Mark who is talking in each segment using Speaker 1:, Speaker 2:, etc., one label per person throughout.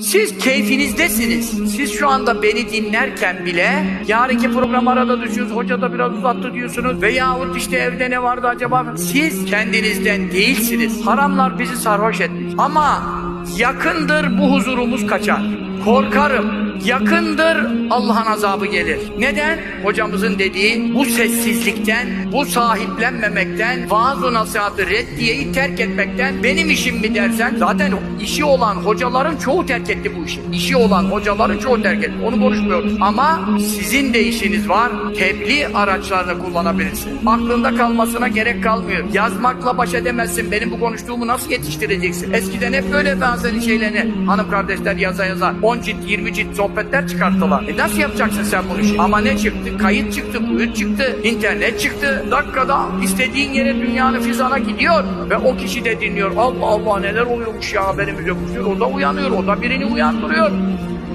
Speaker 1: Siz keyfinizdesiniz. Siz şu anda beni dinlerken bile yarınki program arada düşüyoruz. Hoca da biraz uzattı diyorsunuz. Veyahut işte evde ne vardı acaba? Siz kendinizden değilsiniz. Haramlar bizi sarhoş etmiş. Ama yakındır bu huzurumuz kaçar. Korkarım. Yakındır Allah'ın azabı gelir. Neden? Hocamızın dediği bu sessizlikten, bu sahiplenmemekten, vaaz-ı nasihatı reddiyeyi terk etmekten benim işim mi dersen zaten işi olan hocaların çoğu terk etti bu işi. İşi olan hocaların çoğu terk etti. Onu konuşmuyoruz. Ama sizin de işiniz var. Tebliğ araçlarını kullanabilirsin. Aklında kalmasına gerek kalmıyor. Yazmakla baş edemezsin. Benim bu konuştuğumu nasıl yetiştireceksin? Eskiden hep böyle benzer şeylerini hanım kardeşler yaza yaza 10 cilt 20 cilt sohbetler çıkarttılar. E nasıl yapacaksın sen bunu şimdi? Ama ne çıktı? Kayıt çıktı, buyut çıktı, internet çıktı. Dakikada istediğin yere dünyanın fizana gidiyor ve o kişi de dinliyor. Allah Allah neler oluyormuş ya benim üzerimiz diyor. O da uyanıyor, o da birini uyandırıyor.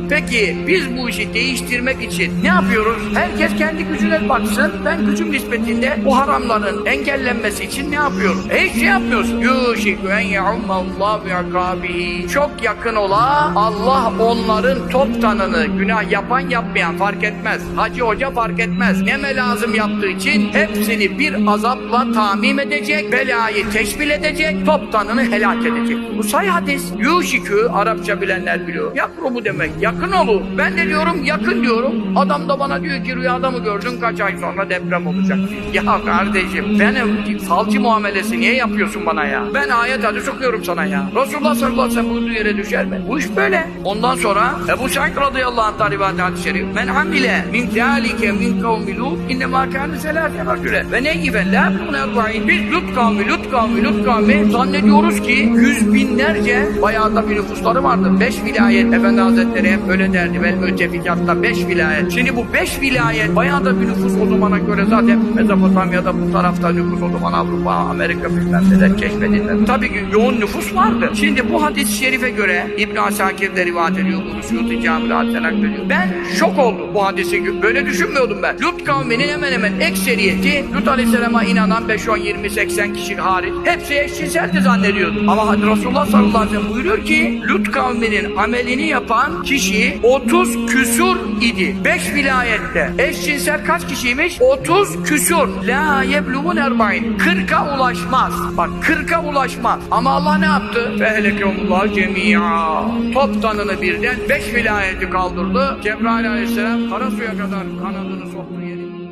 Speaker 1: Peki biz bu işi değiştirmek için ne yapıyoruz? Herkes kendi gücüne baksın. Ben gücüm nispetinde bu haramların engellenmesi için ne yapıyorum? E hiç şey yapmıyorsun. Yuşikü en ya'ummallahu bi'akabihi. Çok yakın ola Allah onların toptanını günah yapan yapmayan fark etmez. Hacı hoca fark etmez. Neme lazım yaptığı için hepsini bir azapla tamim edecek, belayı teşmil edecek, toptanını helak edecek. Bu say hadis. Yuşikü Arapça bilenler biliyor. Yakrubu demek. Yakın olur. Ben de diyorum yakın diyorum. Adam da bana diyor ki rüyada mı gördün kaç ay sonra deprem olacak. Ya kardeşim benim falcı muamelesi niye yapıyorsun bana ya? Ben ayet hadis okuyorum sana ya. Resulullah sallallahu aleyhi ve sellem buyurduğu yere düşer mi? Bu iş böyle. Ondan sonra Ebu Said radıyallahu anh'tan rivayet hadis-i şerif. Men amile min zâlike min kavmi lut innemâ kâne selâfe racüle ve neyyiben lâ bunu erba'in. Biz Lut kavmi, Lut kavmi, Lut kavmi zannediyoruz ki yüz binlerce bayağı da bir nüfusları vardı. Beş vilayet Efendi Hazretleri hep öyle derdi. Vel müttefikatta beş vilayet. Şimdi bu beş vilayet bayağı da bir nüfus o zamana göre zaten Mezopotamya'da bu tarafta nüfus o zaman Avrupa, Amerika bilmem neler keşfedilmez. Tabii ki yoğun nüfus vardı. Şimdi bu hadis-i şerife göre İbn Asakir de rivayet ediyor. Bunu Suyuti Camil Hadis'ten naklediyor. Ben şok oldum bu hadisi. Böyle düşünmüyordum ben. Lut kavminin hemen hemen ekseriyeti Lut Aleyhisselam'a inanan 5, 10, 20, 80 kişi hariç hepsi eşcinseldi zannediyordum. Ama Resulullah sallallahu aleyhi ve sellem buyuruyor ki Lut kavminin amelini yapan kişi 30 küsur idi. 5 vilayette. Eşcinsel kaç kişiymiş? 30 küsur. La yebluğun erbain. 40'a ulaşmaz. Bak 40'a ulaşmaz. Ama Allah ne yaptı? Fehlekeumullah cemi'a. Toptanını birden 5 vilayeti kaldırdı. Cebrail aleyhisselam kara suya kadar kanadını soktu yerine.